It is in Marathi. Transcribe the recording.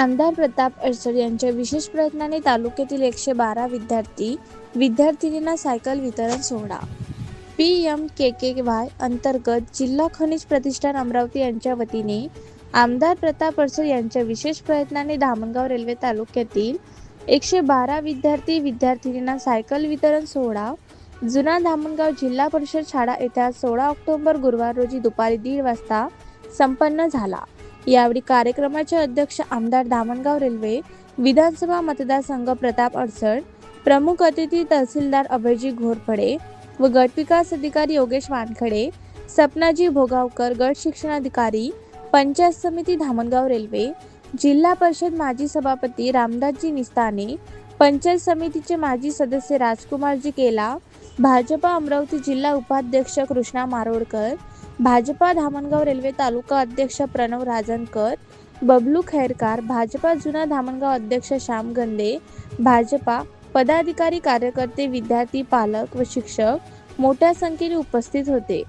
आमदार प्रताप अडसर यांच्या विशेष प्रयत्नाने तालुक्यातील एकशे बारा विद्यार्थी विद्यार्थिनींना सायकल वितरण सोहळा. P M K K Y अंतर्गत जिल्हा खनिज प्रतिष्ठान अमरावती यांच्या वतीने आमदार प्रताप अडसर यांच्या विशेष प्रयत्नाने धामणगाव रेल्वे तालुक्यातील एकशे बारा विद्यार्थी विद्यार्थिनींना सायकल वितरण सोहळा जुना धामणगाव जिल्हा परिषद शाळा येथे सोळा ऑक्टोबर गुरुवार रोजी दुपारी दीड वाजता संपन्न झाला. यावेळी कार्यक्रमाचे अध्यक्ष आमदार दामणगाव रेल्वे विधानसभा मतदारसंघ प्रताप अडसड प्रमुख अतिथी तहसीलदार अभयजी घोरपडे व गटविकास अधिकारी योगेश वानखडे सपनाजी भोगावकर गट शिक्षणाधिकारी पंचायत समिती धामणगाव रेल्वे जिल्हा परिषद माजी सभापती रामदासजी निस्ताने पंचायत समितीचे माजी सदस्य राजकुमारजी केला भाजपा अमरावती जिल्हा उपाध्यक्ष कृष्णा मारोडकर भाजपा धामणगाव रेल्वे तालुका अध्यक्ष प्रणव राजनकर बबलू खैरकार भाजपा जुना धामणगाव अध्यक्ष श्याम गंदे भाजपा पदाधिकारी कार्यकर्ते विद्यार्थी पालक व शिक्षक मोठ्या संख्येने उपस्थित होते.